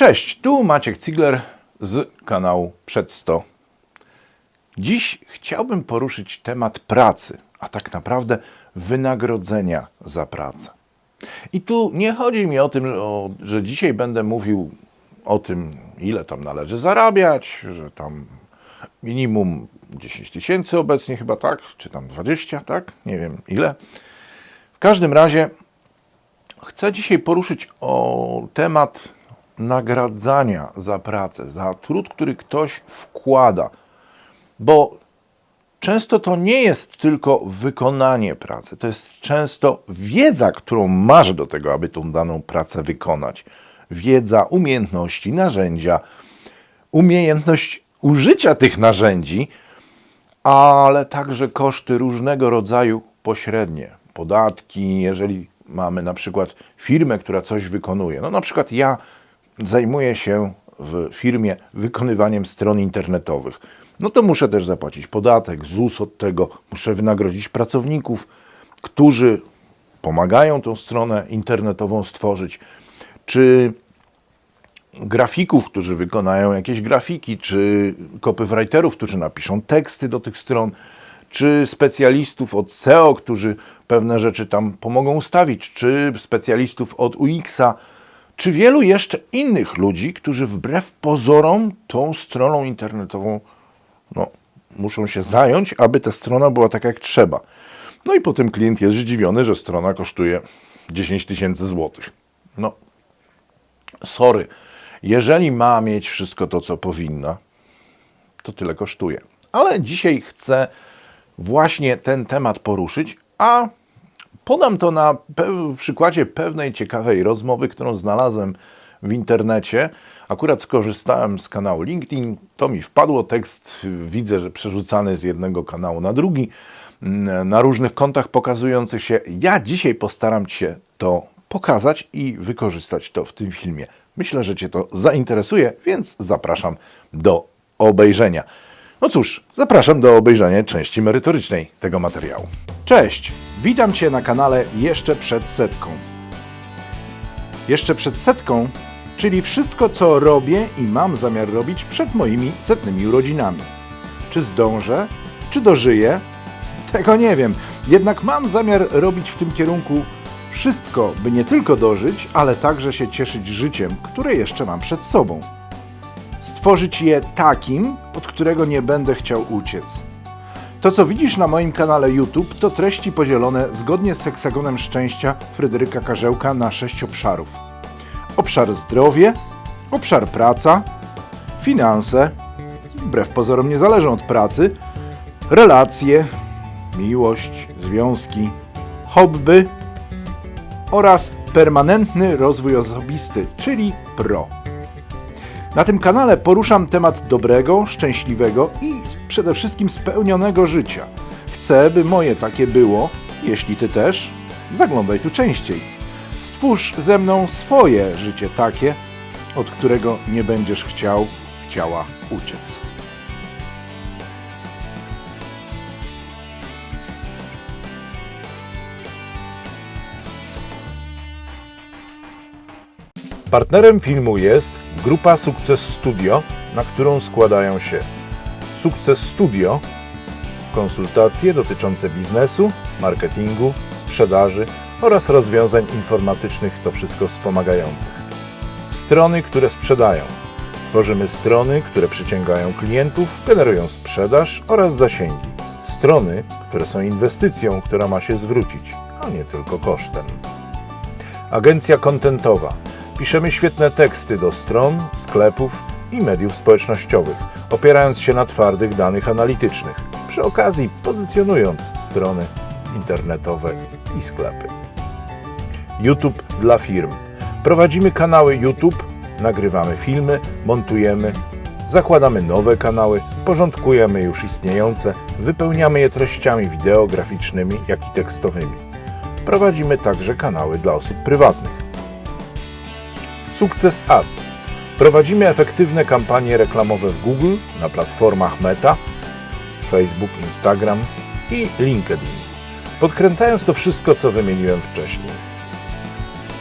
Cześć, tu Maciek Cigler z kanału Przed 100. Dziś chciałbym poruszyć temat pracy, a tak naprawdę wynagrodzenia za pracę. I tu nie chodzi mi o tym, że- dzisiaj będę mówił o tym, ile tam należy zarabiać, że tam minimum 10 tysięcy obecnie chyba tak, czy tam 20, tak? Nie wiem ile. W każdym razie Chcę dzisiaj poruszyć o temat nagradzania za pracę, za trud, który ktoś wkłada, bo często to nie jest tylko wykonanie pracy, to jest często wiedza, którą masz do tego, aby tą daną pracę wykonać. Wiedza, umiejętności, narzędzia, umiejętność użycia tych narzędzi, ale także koszty różnego rodzaju pośrednie, podatki, jeżeli mamy na przykład firmę, która coś wykonuje. No na przykład ja zajmuję się w firmie wykonywaniem stron internetowych. No to muszę też zapłacić podatek, ZUS od tego, muszę wynagrodzić pracowników, którzy pomagają tą stronę internetową stworzyć, czy grafików, którzy wykonają jakieś grafiki, czy copywriterów, którzy napiszą teksty do tych stron, czy specjalistów od SEO, którzy pewne rzeczy tam pomogą ustawić, czy specjalistów od UX-a, czy wielu jeszcze innych ludzi, którzy wbrew pozorom tą stroną internetową no, muszą się zająć, aby ta strona była tak jak trzeba. No i potem klient jest zdziwiony, że strona kosztuje 10 tysięcy złotych. No, sorry, jeżeli ma mieć wszystko to, co powinna, to tyle kosztuje. Ale dzisiaj chcę właśnie ten temat poruszyć, a podam to na przykładzie pewnej ciekawej rozmowy, którą znalazłem w internecie. Akurat skorzystałem z kanału LinkedIn, to mi wpadło tekst, widzę, że przerzucany z jednego kanału na drugi, mm, na różnych kontach pokazujących się. Ja dzisiaj postaram się to pokazać i wykorzystać to w tym filmie. Myślę, że Cię to zainteresuje, więc zapraszam do obejrzenia. No cóż, zapraszam do obejrzenia części merytorycznej tego materiału. Cześć, witam Cię na kanale Jeszcze przed setką. Jeszcze przed setką, czyli wszystko, co robię i mam zamiar robić przed moimi setnymi urodzinami. Czy zdążę? Czy dożyję? Tego nie wiem. Jednak mam zamiar robić w tym kierunku wszystko, by nie tylko dożyć, ale także się cieszyć życiem, które jeszcze mam przed sobą. Stworzyć je takim, od którego nie będę chciał uciec. To, co widzisz na moim kanale YouTube, to treści podzielone zgodnie z heksagonem szczęścia Fryderyka Karzełka na sześć obszarów. Obszar zdrowie, obszar praca, finanse, wbrew pozorom nie zależą od pracy, relacje, miłość, związki, hobby oraz permanentny rozwój osobisty, czyli PRO. Na tym kanale poruszam temat dobrego, szczęśliwego i przede wszystkim spełnionego życia. Chcę, by moje takie było, jeśli ty też, zaglądaj tu częściej. Stwórz ze mną swoje życie takie, od którego nie będziesz chciał, chciała uciec. Partnerem filmu jest grupa Sukces Studio, na którą składają się Sukces Studio, konsultacje dotyczące biznesu, marketingu, sprzedaży oraz rozwiązań informatycznych, to wszystko wspomagających. Strony, które sprzedają. Tworzymy strony, które przyciągają klientów, generują sprzedaż oraz zasięgi. Strony, które są inwestycją, która ma się zwrócić, a nie tylko kosztem. Agencja kontentowa. Piszemy świetne teksty do stron, sklepów i mediów społecznościowych, opierając się na twardych danych analitycznych, przy okazji pozycjonując strony internetowe i sklepy. YouTube dla firm. Prowadzimy kanały YouTube, nagrywamy filmy, montujemy, zakładamy nowe kanały, porządkujemy już istniejące, wypełniamy je treściami wideo, graficznymi, jak i tekstowymi. Prowadzimy także kanały dla osób prywatnych. Sukces Ads. Prowadzimy efektywne kampanie reklamowe w Google, na platformach Meta, Facebook, Instagram i LinkedIn. Podkręcając to wszystko, co wymieniłem wcześniej.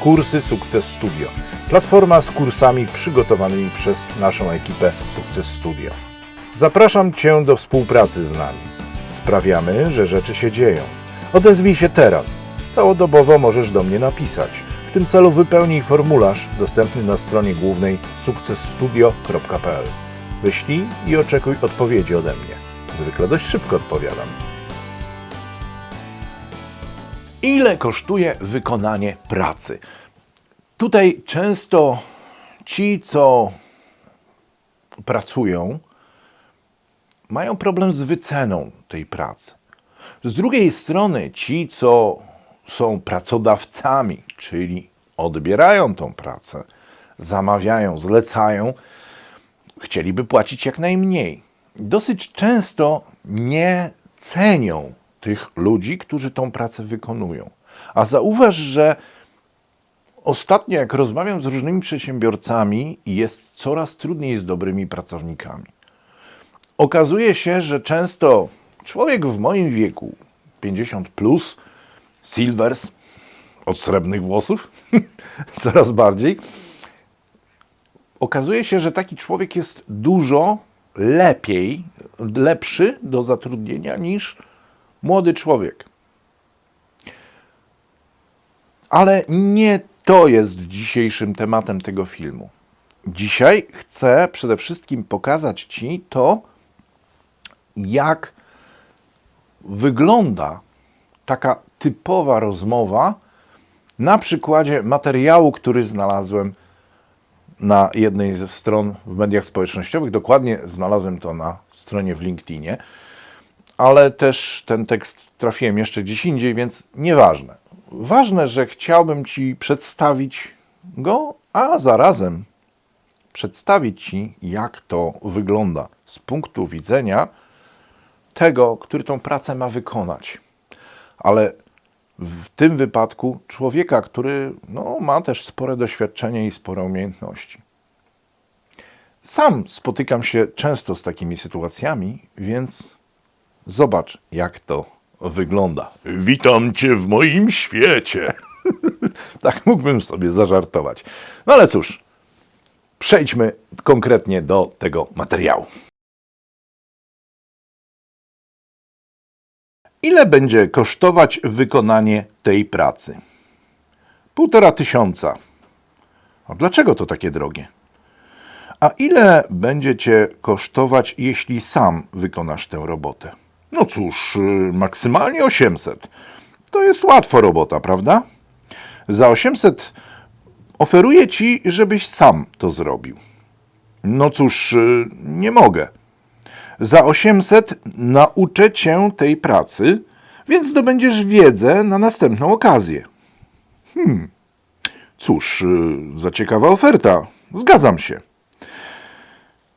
Kursy Sukces Studio. Platforma z kursami przygotowanymi przez naszą ekipę Sukces Studio. Zapraszam Cię do współpracy z nami. Sprawiamy, że rzeczy się dzieją. Odezwij się teraz. Całodobowo możesz do mnie napisać. Tym celu wypełnij formularz dostępny na stronie głównej sukcesstudio.pl. Wyślij i oczekuj odpowiedzi ode mnie. Zwykle dość szybko odpowiadam. Ile kosztuje wykonanie pracy? Tutaj często ci, co pracują, mają problem z wyceną tej pracy. Z drugiej strony ci, co są pracodawcami, czyli odbierają tą pracę, zamawiają, zlecają, chcieliby płacić jak najmniej. Dosyć często nie cenią tych ludzi, którzy tą pracę wykonują. A zauważ, że ostatnio, jak rozmawiam z różnymi przedsiębiorcami, jest coraz trudniej z dobrymi pracownikami. Okazuje się, że często człowiek w moim wieku, 50 plus, silvers, od srebrnych włosów, coraz bardziej, okazuje się, że taki człowiek jest dużo lepiej, lepszy do zatrudnienia niż młody człowiek. Ale nie to jest dzisiejszym tematem tego filmu. Dzisiaj chcę przede wszystkim pokazać Ci to, jak wygląda taka typowa rozmowa na przykładzie materiału, który znalazłem na jednej ze stron w mediach społecznościowych. Dokładnie znalazłem to na stronie w LinkedInie, ale też ten tekst trafiłem jeszcze gdzieś indziej, więc nieważne. Ważne, że chciałbym Ci przedstawić go, a zarazem przedstawić Ci, jak to wygląda z punktu widzenia tego, który tą pracę ma wykonać. Ale w tym wypadku człowieka, który no, ma też spore doświadczenie i spore umiejętności. Sam spotykam się często z takimi sytuacjami, więc zobacz, jak to wygląda. Witam cię w moim świecie. tak mógłbym sobie zażartować. No ale cóż, przejdźmy konkretnie do tego materiału. Ile będzie kosztować wykonanie tej pracy? Półtora tysiąca. A dlaczego to takie drogie? A ile będzie cię kosztować, jeśli sam wykonasz tę robotę? No cóż, y, maksymalnie 800. To jest łatwo robota, prawda? Za 800 oferuję ci, żebyś sam to zrobił. No cóż, y, nie mogę. Za 800 nauczę cię tej pracy, więc zdobędziesz wiedzę na następną okazję. Hmm. Cóż, y, za ciekawa oferta. Zgadzam się.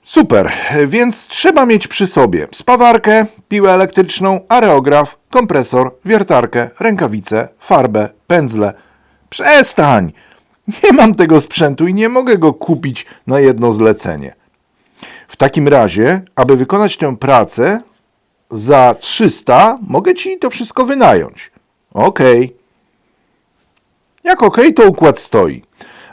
Super, więc trzeba mieć przy sobie spawarkę, piłę elektryczną, areograf, kompresor, wiertarkę, rękawice, farbę, pędzle. Przestań! Nie mam tego sprzętu i nie mogę go kupić na jedno zlecenie. W takim razie, aby wykonać tę pracę za 300, mogę ci to wszystko wynająć. Okej. Jak okej, to układ stoi.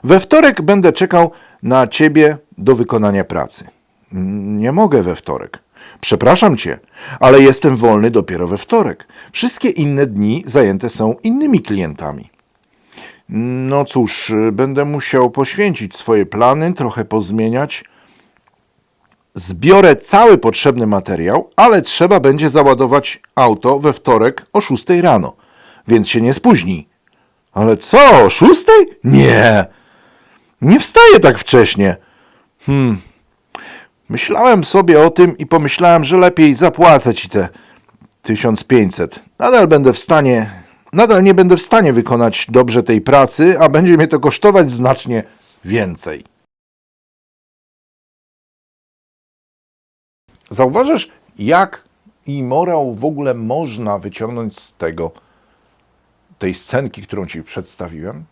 We wtorek będę czekał na ciebie do wykonania pracy. Nie mogę we wtorek. Przepraszam cię, ale jestem wolny dopiero we wtorek. Wszystkie inne dni zajęte są innymi klientami. No cóż, będę musiał poświęcić swoje plany, trochę pozmieniać. Zbiorę cały potrzebny materiał, ale trzeba będzie załadować auto we wtorek o 6 rano, więc się nie spóźni. Ale co, o 6? Nie! Nie wstaję tak wcześnie. Hmm. Myślałem sobie o tym i pomyślałem, że lepiej zapłacę ci te 1500. Nadal będę w stanie, nadal nie będę w stanie wykonać dobrze tej pracy, a będzie mnie to kosztować znacznie więcej. Zauważasz, jak i morał w ogóle można wyciągnąć z tego, tej scenki, którą ci przedstawiłem?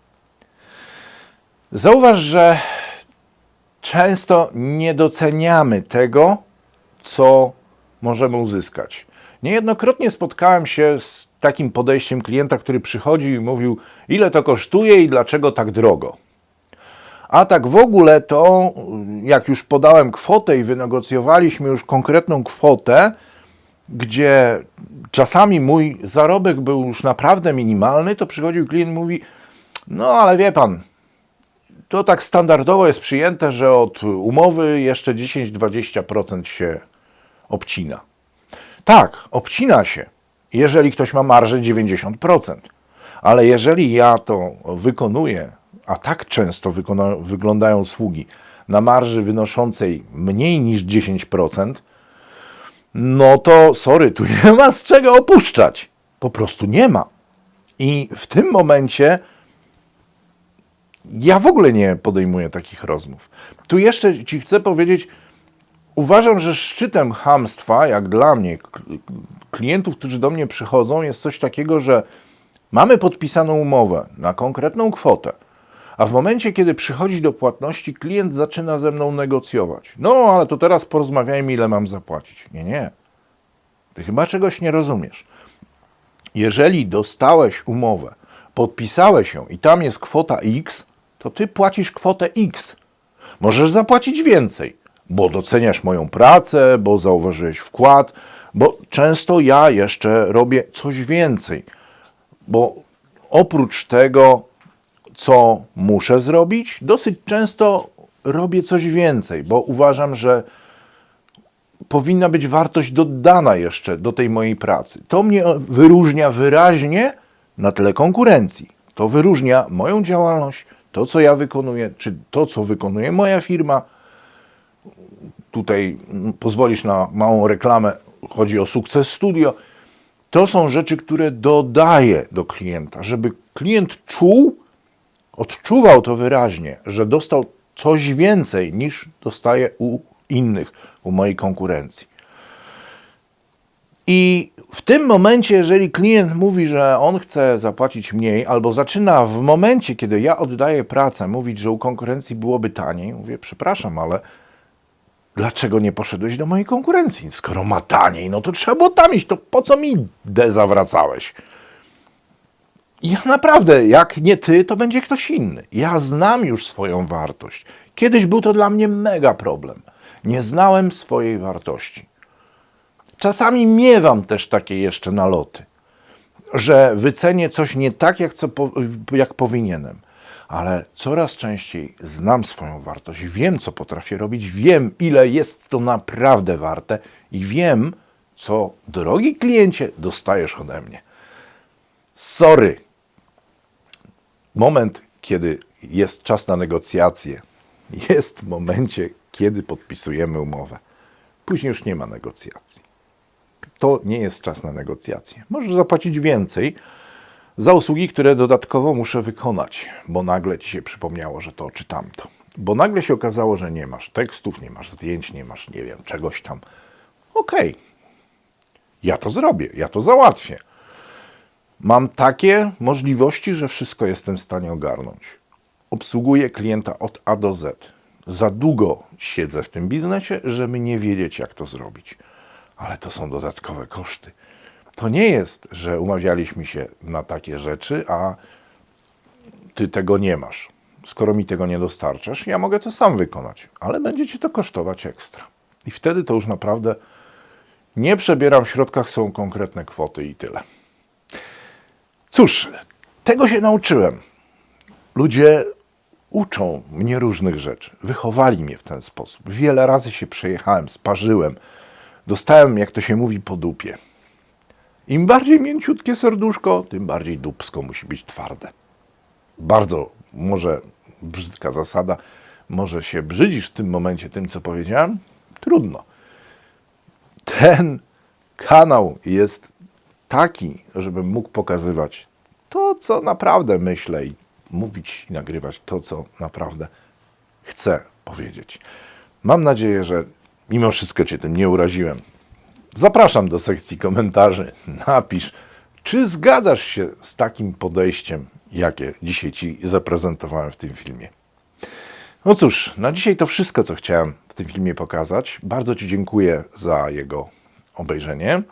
Zauważ, że często nie doceniamy tego, co możemy uzyskać. Niejednokrotnie spotkałem się z takim podejściem klienta, który przychodził i mówił, ile to kosztuje i dlaczego tak drogo. A tak w ogóle to, jak już podałem kwotę i wynegocjowaliśmy już konkretną kwotę, gdzie czasami mój zarobek był już naprawdę minimalny, to przychodził klient i mówi, no ale wie pan, to tak standardowo jest przyjęte, że od umowy jeszcze 10-20% się obcina. Tak, obcina się, jeżeli ktoś ma marżę 90%. Ale jeżeli ja to wykonuję, a tak często wykona- wyglądają usługi na marży wynoszącej mniej niż 10%, no to sorry, tu nie ma z czego opuszczać. Po prostu nie ma. I w tym momencie ja w ogóle nie podejmuję takich rozmów. Tu jeszcze ci chcę powiedzieć, uważam, że szczytem hamstwa, jak dla mnie, klientów, którzy do mnie przychodzą, jest coś takiego, że mamy podpisaną umowę na konkretną kwotę, a w momencie, kiedy przychodzi do płatności, klient zaczyna ze mną negocjować. No, ale to teraz porozmawiajmy, ile mam zapłacić. Nie, nie. Ty chyba czegoś nie rozumiesz. Jeżeli dostałeś umowę, podpisałeś ją i tam jest kwota X, to ty płacisz kwotę X. Możesz zapłacić więcej, bo doceniasz moją pracę, bo zauważyłeś wkład, bo często ja jeszcze robię coś więcej, bo oprócz tego, co muszę zrobić, dosyć często robię coś więcej, bo uważam, że powinna być wartość dodana jeszcze do tej mojej pracy. To mnie wyróżnia wyraźnie na tle konkurencji. To wyróżnia moją działalność, to co ja wykonuję, czy to co wykonuje moja firma. Tutaj mm, pozwolisz na małą reklamę, chodzi o Sukces Studio. To są rzeczy, które dodaję do klienta, żeby klient czuł, odczuwał to wyraźnie, że dostał coś więcej niż dostaje u innych, u mojej konkurencji. I w tym momencie, jeżeli klient mówi, że on chce zapłacić mniej, albo zaczyna w momencie, kiedy ja oddaję pracę, mówić, że u konkurencji byłoby taniej, mówię, przepraszam, ale dlaczego nie poszedłeś do mojej konkurencji? Skoro ma taniej, no to trzeba było tam iść, to po co mi D zawracałeś? Ja naprawdę, jak nie ty, to będzie ktoś inny. Ja znam już swoją wartość. Kiedyś był to dla mnie mega problem. Nie znałem swojej wartości. Czasami miewam też takie jeszcze naloty, że wycenię coś nie tak, jak, co, jak powinienem. Ale coraz częściej znam swoją wartość, wiem, co potrafię robić, wiem, ile jest to naprawdę warte i wiem, co, drogi kliencie, dostajesz ode mnie. Sorry, moment, kiedy jest czas na negocjacje, jest w momencie, kiedy podpisujemy umowę. Później już nie ma negocjacji. To nie jest czas na negocjacje. Możesz zapłacić więcej za usługi, które dodatkowo muszę wykonać, bo nagle ci się przypomniało, że to czy tamto. Bo nagle się okazało, że nie masz tekstów, nie masz zdjęć, nie masz, nie wiem, czegoś tam. Okej, ja to zrobię, ja to załatwię mam takie możliwości, że wszystko jestem w stanie ogarnąć. Obsługuję klienta od A do Z. Za długo siedzę w tym biznesie, żeby nie wiedzieć, jak to zrobić. Ale to są dodatkowe koszty. To nie jest, że umawialiśmy się na takie rzeczy, a ty tego nie masz. Skoro mi tego nie dostarczasz, ja mogę to sam wykonać, ale będzie ci to kosztować ekstra. I wtedy to już naprawdę nie przebieram w środkach, są konkretne kwoty i tyle. Cóż, tego się nauczyłem. Ludzie uczą mnie różnych rzeczy. Wychowali mnie w ten sposób. Wiele razy się przejechałem, sparzyłem. Dostałem, jak to się mówi, po dupie. Im bardziej mięciutkie serduszko, tym bardziej dupsko musi być twarde. Bardzo może brzydka zasada. Może się brzydzisz w tym momencie tym, co powiedziałem? Trudno. Ten kanał jest taki, żebym mógł pokazywać to, co naprawdę myślę i mówić i nagrywać to, co naprawdę chcę powiedzieć. Mam nadzieję, że mimo wszystko Cię tym nie uraziłem. Zapraszam do sekcji komentarzy. Napisz, czy zgadzasz się z takim podejściem, jakie dzisiaj Ci zaprezentowałem w tym filmie. No cóż, na dzisiaj to wszystko, co chciałem w tym filmie pokazać. Bardzo Ci dziękuję za jego obejrzenie.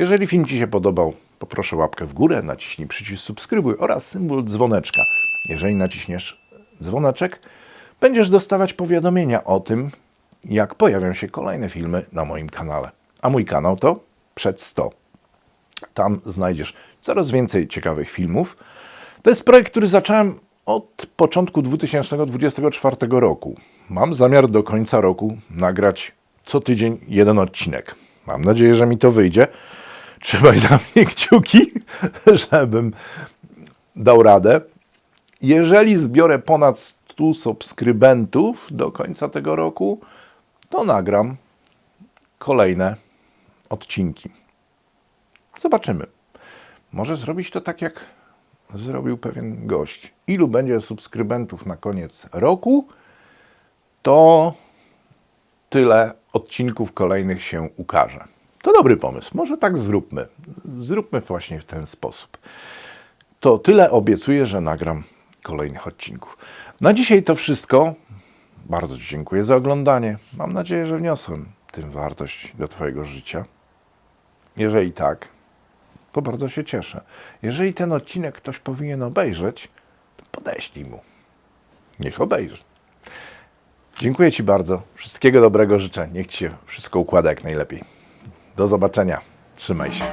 Jeżeli film Ci się podobał, poproszę łapkę w górę, naciśnij przycisk subskrybuj oraz symbol dzwoneczka. Jeżeli naciśniesz dzwoneczek, będziesz dostawać powiadomienia o tym, jak pojawią się kolejne filmy na moim kanale. A mój kanał to Przed 100. Tam znajdziesz coraz więcej ciekawych filmów. To jest projekt, który zacząłem od początku 2024 roku. Mam zamiar do końca roku nagrać co tydzień jeden odcinek. Mam nadzieję, że mi to wyjdzie. Trzymaj za mnie kciuki, żebym dał radę. Jeżeli zbiorę ponad 100 subskrybentów do końca tego roku, to nagram kolejne odcinki. Zobaczymy. Może zrobić to tak, jak zrobił pewien gość. Ilu będzie subskrybentów na koniec roku, to tyle odcinków kolejnych się ukaże. To dobry pomysł. Może tak zróbmy. Zróbmy właśnie w ten sposób. To tyle obiecuję, że nagram kolejnych odcinków. Na dzisiaj to wszystko. Bardzo Ci dziękuję za oglądanie. Mam nadzieję, że wniosłem tym wartość do Twojego życia. Jeżeli tak, to bardzo się cieszę. Jeżeli ten odcinek ktoś powinien obejrzeć, to podeślij mu. Niech obejrzy. Dziękuję Ci bardzo. Wszystkiego dobrego życzę. Niech Ci się wszystko układa jak najlepiej. Do zobaczenia. Trzymaj się.